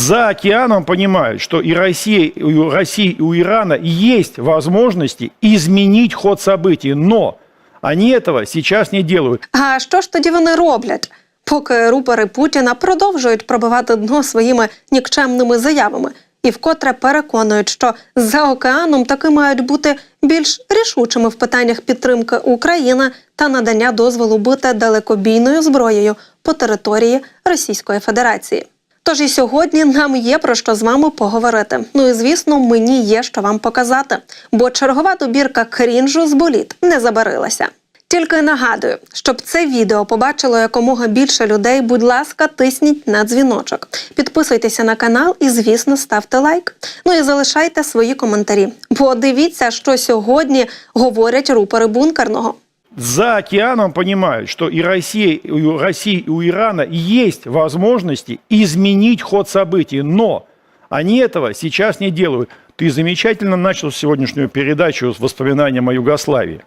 за океаном понимают, что и Россия, и у России, и у Ирана есть возможности изменить ход событий, но они этого сейчас не делают. А що ж тоді вони роблять? Поки рупори Путіна продовжують пробивати дно своїми нікчемними заявами і вкотре переконують, що за океаном таки мають бути більш рішучими в питаннях підтримки України та надання дозволу бити далекобійною зброєю по території Російської Федерації. Тож і сьогодні нам є про що з вами поговорити. Ну і звісно, мені є що вам показати, бо чергова добірка крінжу з боліт не забарилася. Тільки нагадую, щоб це відео побачило якомога більше людей. Будь ласка, тисніть на дзвіночок, підписуйтеся на канал і, звісно, ставте лайк. Ну і залишайте свої коментарі. Бо дивіться, що сьогодні говорять рупори бункерного. За океаном понимают, что и Россия, и у России, и у Ирана есть возможности изменить ход событий, но они этого сейчас не делают. Ты замечательно начал сегодняшнюю передачу с воспоминанием о Югославии.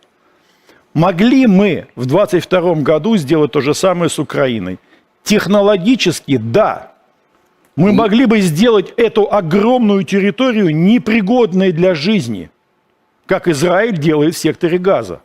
Могли мы в 22 году сделать то же самое с Украиной? Технологически – да. Мы могли бы сделать эту огромную территорию непригодной для жизни, как Израиль делает в секторе Газа.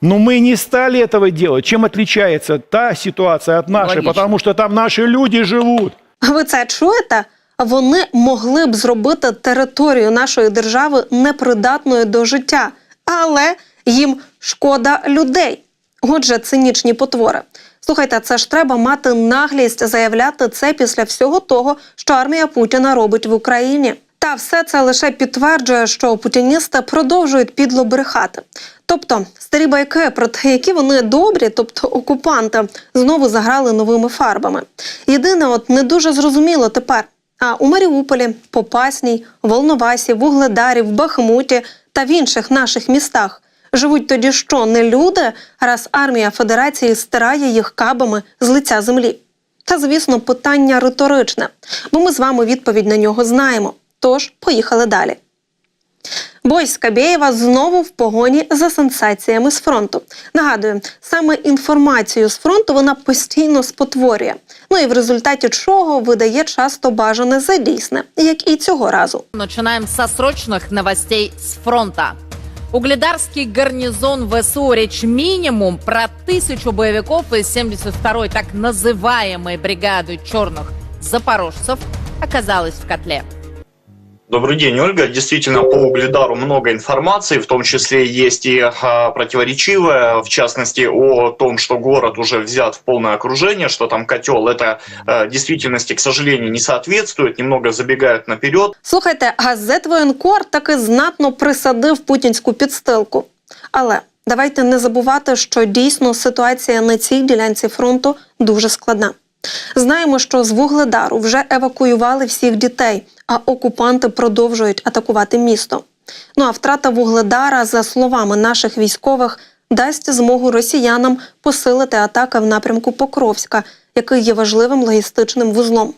Но мы не стали этого делать. Чем отличается та ситуация от нашей? Логично. Потому что там наши люди живут. Ви це чуєте? Вони могли б зробити територію нашої держави непридатною до життя, але їм шкода людей. Отже, цинічні потвори. Слухайте, це ж треба мати наглість заявляти це після всього того, що армія Путіна робить в Україні. Та все це лише підтверджує, що путіністи продовжують підло брехати. Тобто старі байки про те, які вони добрі, тобто окупанти, знову заграли новими фарбами. Єдине, от не дуже зрозуміло тепер. А у Маріуполі, Попасній, Волновасі, Вугледарі, в Бахмуті та в інших наших містах живуть тоді що не люди, раз армія Федерації стирає їх кабами з лиця землі. Та, звісно, питання риторичне, бо ми з вами відповідь на нього знаємо. Тож поїхали далі. Бой Скабєєва знову в погоні за сенсаціями з фронту. Нагадую, саме інформацію з фронту вона постійно спотворює. Ну і в результаті чого видає часто бажане за дійсне, як і цього разу. Начинаем со срочных новостей с фронта. Угледарский гарнизон ВСУ речь минимум про тысячу боевиков из 72-й так называемой бригады черных запорожцев оказалась в котле. Добрый день, Ольга. Действительно, по Угледару много информации, в том числе есть и противоречивая, в частности, о том, что город уже взят в полное окружение, что там котел. Это действительности, к сожалению, не соответствует, немного забегают наперед. Слухайте, газет воєнкор таки знатно присадив путінську підстилку. Але давайте не забувати, що дійсно ситуація на цій ділянці фронту дуже складна. Знаємо, що з Вугледару вже евакуювали всіх дітей, а окупанти продовжують атакувати місто. Ну а втрата Вугледара, за словами наших військових, дасть змогу росіянам посилити атаки в напрямку Покровська, який є важливим логістичним вузлом.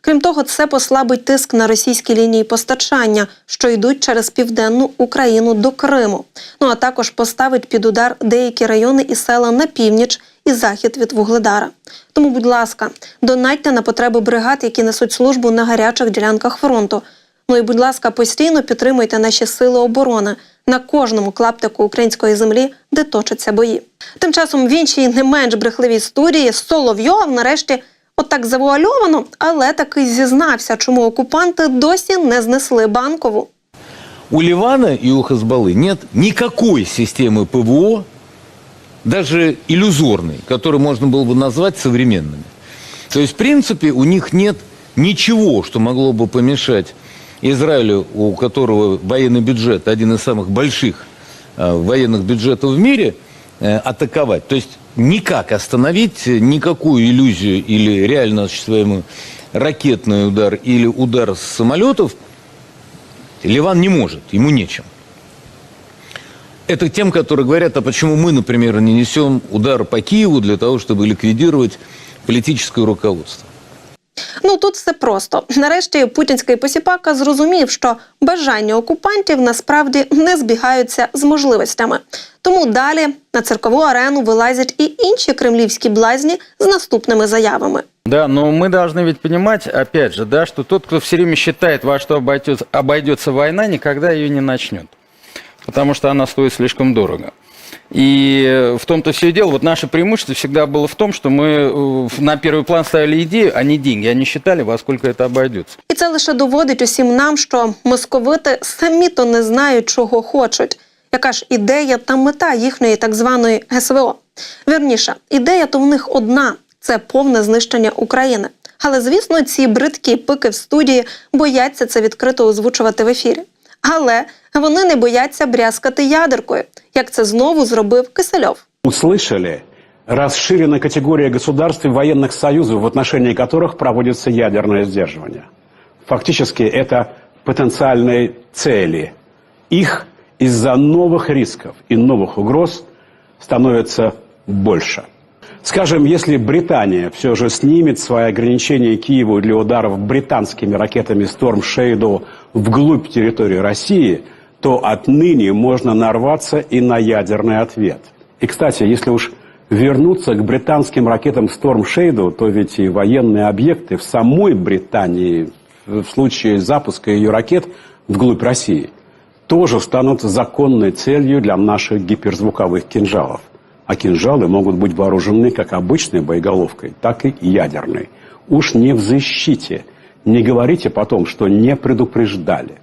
Крім того, це послабить тиск на російські лінії постачання, що йдуть через південну Україну до Криму. Ну а також поставить під удар деякі райони і села на північ і захід від Вугледара. Тому, будь ласка, донатьте на потреби бригад, які несуть службу на гарячих ділянках фронту. Ну і, будь ласка, постійно підтримуйте наші сили оборони на кожному клаптику української землі, де точаться бої. Тим часом в іншій не менш брехливій історії Соловйов нарешті отак завуальовано, але таки зізнався, чому окупанти досі не знесли банкову. У Ливана и у Хазбаллы нет никакой системы ПВО, даже иллюзорной, которую можно было бы назвать современными. То есть, в принципе, у них нет ничего, что могло бы помешать Израилю, у которого военный бюджет один из самых больших э, военных бюджетов в мире, э, атаковать. То есть никак остановить никакую иллюзию или реально осуществляемый ракетный удар или удар с самолетов Ливан не может, ему нечем. Это тем, которые говорят, а почему мы, например, не несем удар по Киеву для того, чтобы ликвидировать политическое руководство. Ну тут все просто. Нарешті путінський посіпака зрозумів, що бажання окупантів насправді не збігаються з можливостями. Тому далі на циркову арену вилазять і інші кремлівські блазні з наступними заявами. Да, но мы должны ведь понимать, опять же, да, что тот, кто все время считает, во что обойдется, обойдется война, никогда ее не начнет. Потому что она стоит слишком дорого. И в том-то все и дело. Вот наше преимущество всегда было в том, что мы э, на первый план ставили идею, а не деньги. Они считали, во сколько это обойдется. І це лише доводить усім нам, що московити самі то не знають, чого хочуть. Яка ж ідея та мета їхньої так званої СВО? Вірніше, ідея то в них одна це повне знищення України. Але звісно, ці бридкі пики в студії бояться це відкрито озвучувати в ефірі. Але вони не бояться брязкати ядеркою, як це знову зробив Кисельов. услышали, расширена категория государств и военных союзов, в отношении которых проводится ядерное сдерживание. Фактически это потенциальные цели. Их из-за новых рисков и новых угроз становится больше. Скажем, если Британия все же снимет свои ограничения Киеву для ударов британскими ракетами Storm Shadow вглубь территории России, то отныне можно нарваться и на ядерный ответ. И, кстати, если уж вернуться к британским ракетам Storm Shadow, то ведь и военные объекты в самой Британии в случае запуска ее ракет вглубь России тоже станут законной целью для наших гиперзвуковых кинжалов. А кинжалы могут быть вооружены как обычной боеголовкой, так и ядерной. Уж не в защите. Не говорите потом, что не предупреждали.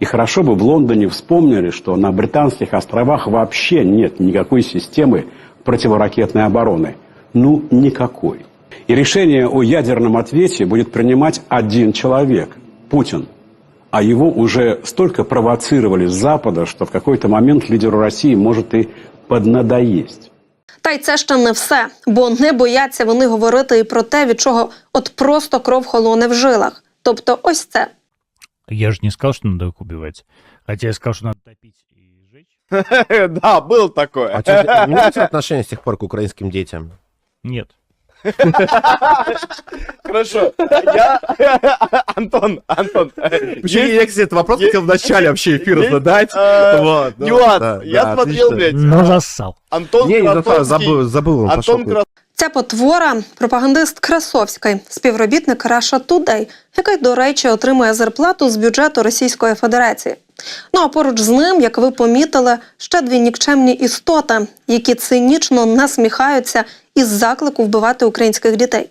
И хорошо бы в Лондоне вспомнили, что на Британских островах вообще нет никакой системы противоракетной обороны. Ну, никакой. И решение о ядерном ответе будет принимать один человек – Путин. А его уже столько провоцировали с Запада, что в какой-то момент лидеру России может и поднадоесть. Та й це ще не все, бо не бояться вони говорити і про те, від чого от просто кров холоне в жилах. Тобто, ось це. Я ж не сказав, що надо их убивать. Хотя я сказав, що треба топити і жити. Да, було такое. А чи ты отношение с тех пор к украинским детям? Нет. Хорошо. Я... Антон, Антон. Почему я, кстати, этот вопрос хотел в начале вообще эфира задать? э, Вот, да, Нюанс. Я смотрел, блядь, Но зассал. Антон Не, Красовский- забыл, забыл. Антон Красовский. Ця потвора пропагандист Красовський, співробітник Russia Today, який, до речі, отримує зарплату з бюджету Російської Федерації. Ну а поруч з ним, як ви помітили, ще дві нікчемні істоти, які цинічно насміхаються із заклику вбивати українських дітей.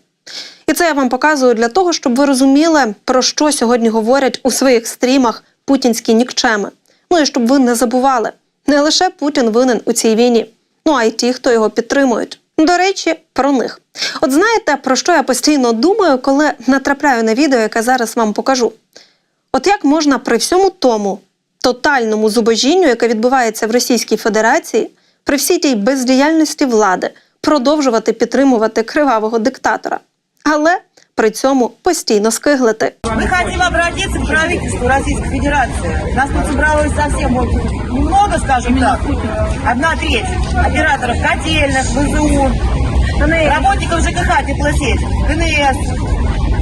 І це я вам показую для того, щоб ви розуміли, про що сьогодні говорять у своїх стрімах путінські нікчеми. Ну і щоб ви не забували, не лише Путін винен у цій війні, ну а й ті, хто його підтримують. До речі, про них. От знаєте, про що я постійно думаю, коли натрапляю на відео, яке зараз вам покажу? От як можна при всьому тому тотальному зубожінню, яке відбувається в Російській Федерації, при всій тій бездіяльності влади, продовжувати підтримувати кривавого диктатора, але при цьому постійно скиглити. Мы хотим обратиться к правительству Российской Федерации. Нас тут собралось совсем вот немного, скажем так. Одна треть операторов котельных, ВЗУ, работников ЖКХ, теплосеть, КНС.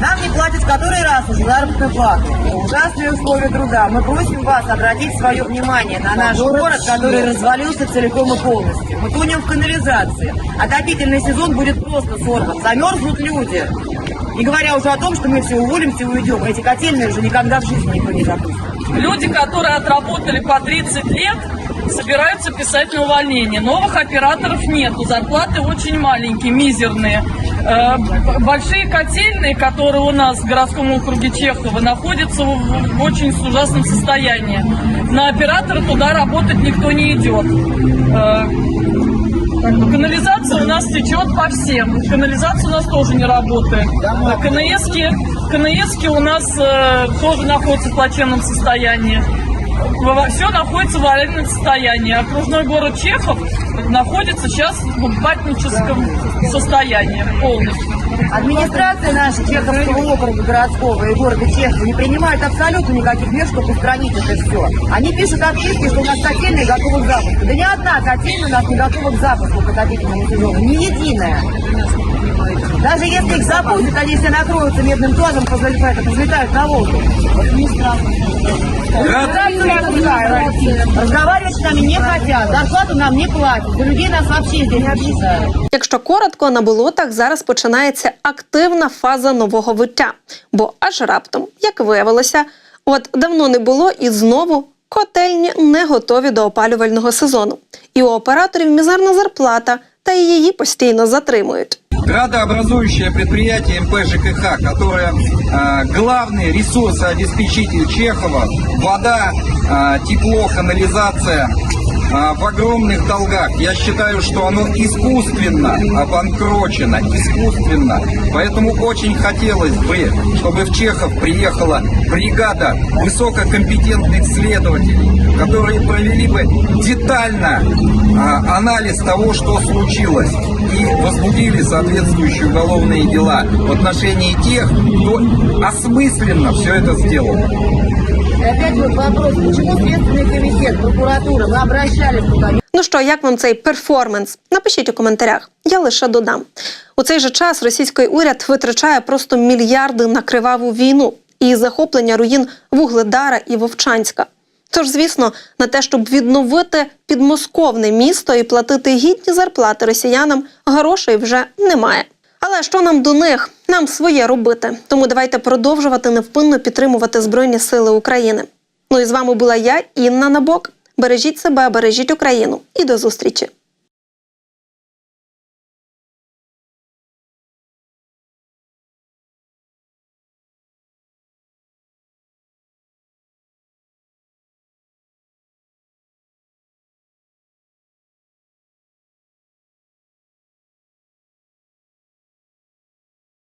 Нам не платят в который раз уже заработную плату. Ужасные условия труда. Мы просим вас обратить свое внимание на наш город, который развалился целиком и полностью. Мы тонем в канализации. Отопительный сезон будет просто сорван. Замерзнут люди. Не говоря уже о том, что мы все уволимся и уйдем. Эти котельные уже никогда в жизни никто не запустит. Люди, которые отработали по 30 лет, собираются писать на увольнение. Новых операторов нету, зарплаты очень маленькие, мизерные. Э, Большие котельные, которые у нас в городском округе Чехова, находятся в, очень ужасном состоянии. На оператора туда работать никто не идет. Как бы Канализация у нас течет по всем. Канализация у нас тоже не работает. КНСки, КНСки у нас э, тоже находятся в плачевном состоянии. Все находится в аварийном состоянии. Окружной город Чехов находится сейчас в упадническом состоянии полностью. Администрация наша Чеховского округа городского и города Чехова не принимает абсолютно никаких мер, чтобы устранить это все. Они пишут отписки, что у нас котельные готовы к запуску. Да ни одна котельная у нас не готова к запуску к отопительному сезону. Ни единая. Даже если их запустят, они все накроются медным тазом, позлетают на воздух. Не страшно. Разговаривать с нами не хотят, зарплату нам не платят, за людей нас вообще здесь не обсуждают. Якщо коротко, на болотах зараз починається активна фаза нового виття. Бо аж раптом, як виявилося, от давно не було і знову котельні не готові до опалювального сезону. І у операторів мізерна зарплата, та її постійно затримують. Градообразующее предприятие МП ЖКХ, которое э, главный ресурсообеспечитель Чехова, вода, э, тепло, канализация э, в огромных долгах. Я считаю, что оно искусственно обанкрочено, искусственно. Поэтому очень хотелось бы, чтобы в Чехов приехала бригада высококомпетентных следователей, которые провели бы детально а, анализ того, что случилось, и возбудили соответствующие уголовные дела в отношении тех, кто осмысленно все это сделал. И опять вот вопрос, почему Следственный комитет, прокуратура, мы обращались туда, Ну що, як вам цей перформанс? Напишіть у коментарях. Я лише додам. У цей же час російський уряд витрачає просто мільярди на криваву війну і захоплення руїн Вугледара і Вовчанська. Тож, звісно, на те, щоб відновити підмосковне місто і платити гідні зарплати росіянам, грошей вже немає. Але що нам до них? Нам своє робити. Тому давайте продовжувати невпинно підтримувати Збройні Сили України. Ну і з вами була я, Інна Набок. Бережіть себе, бережіть Україну і до зустрічі.